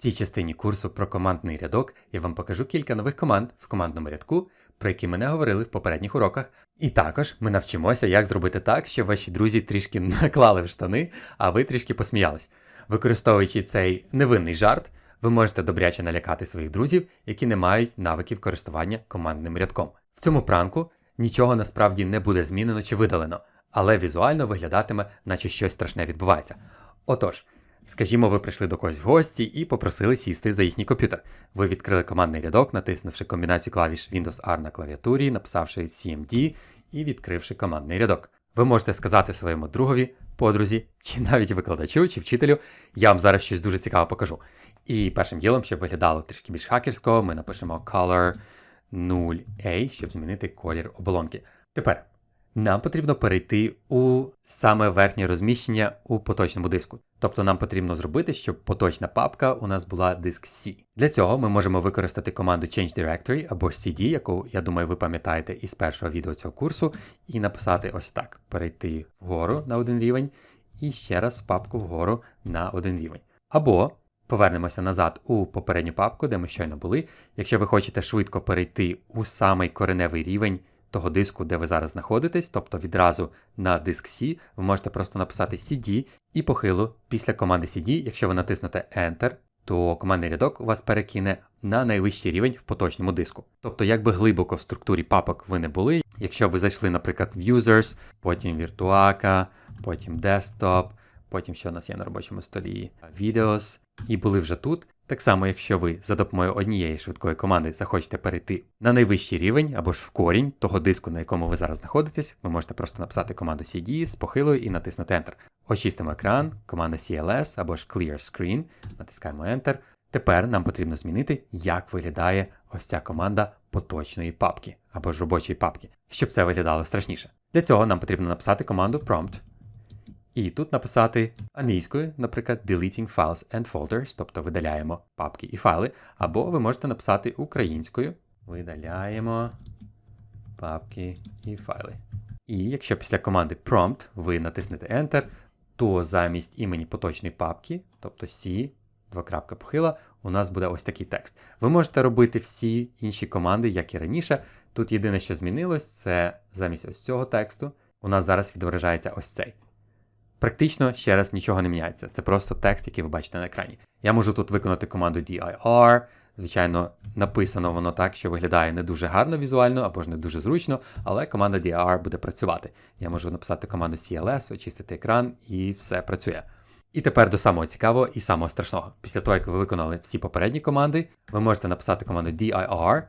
цій частині курсу про командний рядок я вам покажу кілька нових команд в командному рядку, про які ми не говорили в попередніх уроках. І також ми навчимося, як зробити так, щоб ваші друзі трішки наклали в штани, а ви трішки посміялись. Використовуючи цей невинний жарт, ви можете добряче налякати своїх друзів, які не мають навиків користування командним рядком. В цьому пранку нічого насправді не буде змінено чи видалено, але візуально виглядатиме, наче щось страшне відбувається. Отож, скажімо, ви прийшли до когось в гості і попросили сісти за їхній комп'ютер. Ви відкрили командний рядок, натиснувши комбінацію клавіш Windows R на клавіатурі, написавши CMD і відкривши командний рядок. Ви можете сказати своєму другові, подрузі, чи навіть викладачу, чи вчителю, я вам зараз щось дуже цікаве покажу. І першим ділом, щоб виглядало трішки більш хакерсько, ми напишемо color 0A, щоб змінити колір оболонки. Тепер нам потрібно перейти у саме верхнє розміщення у поточному диску. Тобто нам потрібно зробити, щоб поточна папка у нас була диск C. Для цього ми можемо використати команду Change Directory або CD, яку, я думаю, ви пам'ятаєте із першого відео цього курсу, і написати ось так: перейти вгору на один рівень і ще раз папку вгору на один рівень. Або Повернемося назад у попередню папку, де ми щойно були. Якщо ви хочете швидко перейти у самий кореневий рівень того диску, де ви зараз знаходитесь, тобто відразу на диск C, ви можете просто написати CD і похилу після команди CD, якщо ви натиснете Enter, то командний рядок вас перекине на найвищий рівень в поточному диску. Тобто, як би глибоко в структурі папок ви не були, якщо ви зайшли, наприклад, в Users, потім Virtuaka, потім Desktop, потім що у нас є на робочому столі, Videos, і були вже тут. Так само, якщо ви за допомогою однієї швидкої команди захочете перейти на найвищий рівень або ж в корінь того диску, на якому ви зараз знаходитесь, ви можете просто написати команду CD з похилою і натиснути Enter. Очистимо екран, команда CLS або ж Clear Screen, натискаємо Enter. Тепер нам потрібно змінити, як виглядає ось ця команда поточної папки або ж робочої папки, щоб це виглядало страшніше. Для цього нам потрібно написати команду prompt і тут написати англійською, наприклад, deleting files and folders, тобто видаляємо папки і файли, або ви можете написати українською. Видаляємо папки і файли. І якщо після команди prompt ви натиснете Enter, то замість імені поточної папки, тобто C, двокрапка похила, у нас буде ось такий текст. Ви можете робити всі інші команди, як і раніше. Тут єдине, що змінилось, це замість ось цього тексту, у нас зараз відображається ось цей. Практично ще раз нічого не міняється. Це просто текст, який ви бачите на екрані. Я можу тут виконати команду dir. Звичайно, написано воно так, що виглядає не дуже гарно візуально або ж не дуже зручно, але команда dir буде працювати. Я можу написати команду CLS, очистити екран, і все працює. І тепер до самого цікавого і самого страшного. Після того, як ви виконали всі попередні команди, ви можете написати команду dir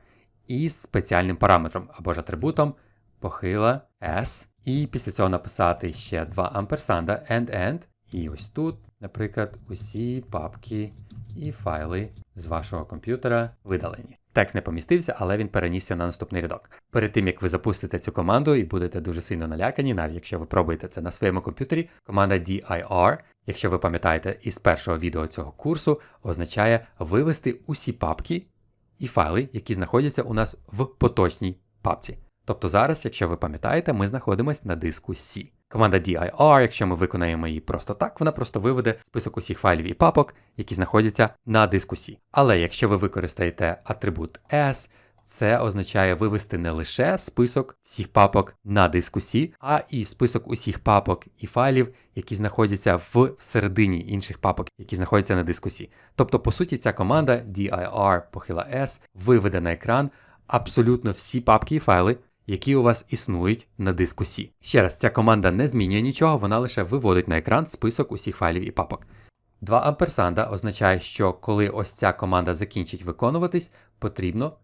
із спеціальним параметром або ж атрибутом похила S. І після цього написати ще два амперсанда end-end. І ось тут, наприклад, усі папки і файли з вашого комп'ютера видалені. Текст не помістився, але він перенісся на наступний рядок. Перед тим як ви запустите цю команду і будете дуже сильно налякані, навіть якщо ви пробуєте це на своєму комп'ютері, команда dir, якщо ви пам'ятаєте із першого відео цього курсу, означає вивести усі папки і файли, які знаходяться у нас в поточній папці. Тобто зараз, якщо ви пам'ятаєте, ми знаходимося на диску C. Команда dir, якщо ми виконаємо її просто так, вона просто виведе список усіх файлів і папок, які знаходяться на диску C. Але якщо ви використаєте атрибут S, це означає вивести не лише список всіх папок на диску C, а і список усіх папок і файлів, які знаходяться в середині інших папок, які знаходяться на диску C. Тобто, по суті, ця команда dir похила S виведе на екран абсолютно всі папки і файли, які у вас існують на диску C. Ще раз, ця команда не змінює нічого, вона лише виводить на екран список усіх файлів і папок. Два амперсанда означає, що коли ось ця команда закінчить виконуватись, потрібно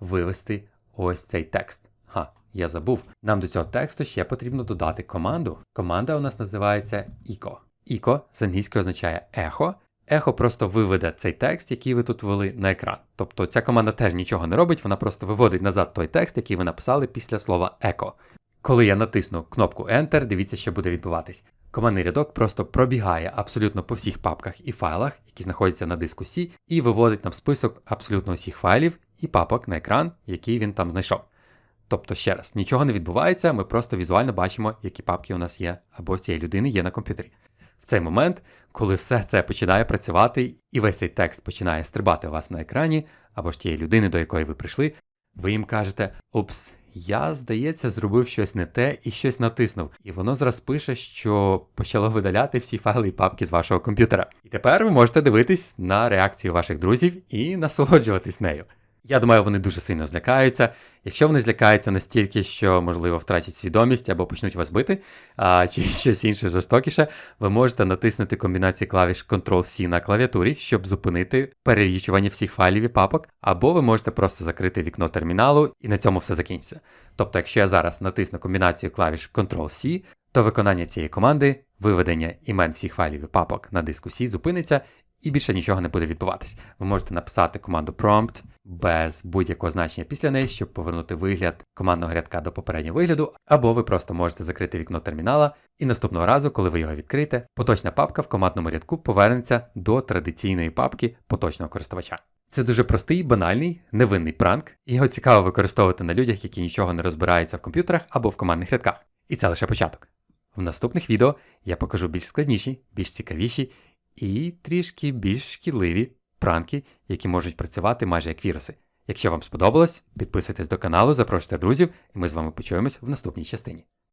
вивести ось цей текст. Ха, я забув. Нам до цього тексту ще потрібно додати команду. Команда у нас називається echo. Echo з англійської означає ехо, Ехо просто виведе цей текст, який ви тут ввели на екран. Тобто ця команда теж нічого не робить, вона просто виводить назад той текст, який ви написали після слова еко. Коли я натисну кнопку Enter, дивіться, що буде відбуватись. Командний рядок просто пробігає абсолютно по всіх папках і файлах, які знаходяться на диску C, і виводить нам список абсолютно усіх файлів і папок на екран, який він там знайшов. Тобто, ще раз, нічого не відбувається, ми просто візуально бачимо, які папки у нас є або цієї людини є на комп'ютері. В цей момент, коли все це починає працювати, і весь цей текст починає стрибати у вас на екрані, або ж тієї людини, до якої ви прийшли, ви їм кажете: Упс, я, здається, зробив щось не те і щось натиснув. І воно зараз пише, що почало видаляти всі файли і папки з вашого комп'ютера. І тепер ви можете дивитись на реакцію ваших друзів і насолоджуватись нею. Я думаю, вони дуже сильно злякаються. Якщо вони злякаються настільки, що, можливо, втратять свідомість або почнуть вас бити, а, чи щось інше жорстокіше, ви можете натиснути комбінацію клавіш Ctrl-C на клавіатурі, щоб зупинити перелічування всіх файлів і папок, або ви можете просто закрити вікно терміналу і на цьому все закінчиться. Тобто, якщо я зараз натисну комбінацію клавіш Ctrl-C, то виконання цієї команди, виведення імен всіх файлів і папок на диску C зупиниться і більше нічого не буде відбуватись. Ви можете написати команду prompt без будь-якого значення після неї, щоб повернути вигляд командного рядка до попереднього вигляду, або ви просто можете закрити вікно термінала, і наступного разу, коли ви його відкрите, поточна папка в командному рядку повернеться до традиційної папки поточного користувача. Це дуже простий, банальний, невинний пранк, його цікаво використовувати на людях, які нічого не розбираються в комп'ютерах або в командних рядках. І це лише початок. В наступних відео я покажу більш складніші, більш цікавіші і трішки більш шкідливі пранки, які можуть працювати майже як віруси. Якщо вам сподобалось, підписуйтесь до каналу, запрошуйте друзів, і ми з вами почуємось в наступній частині.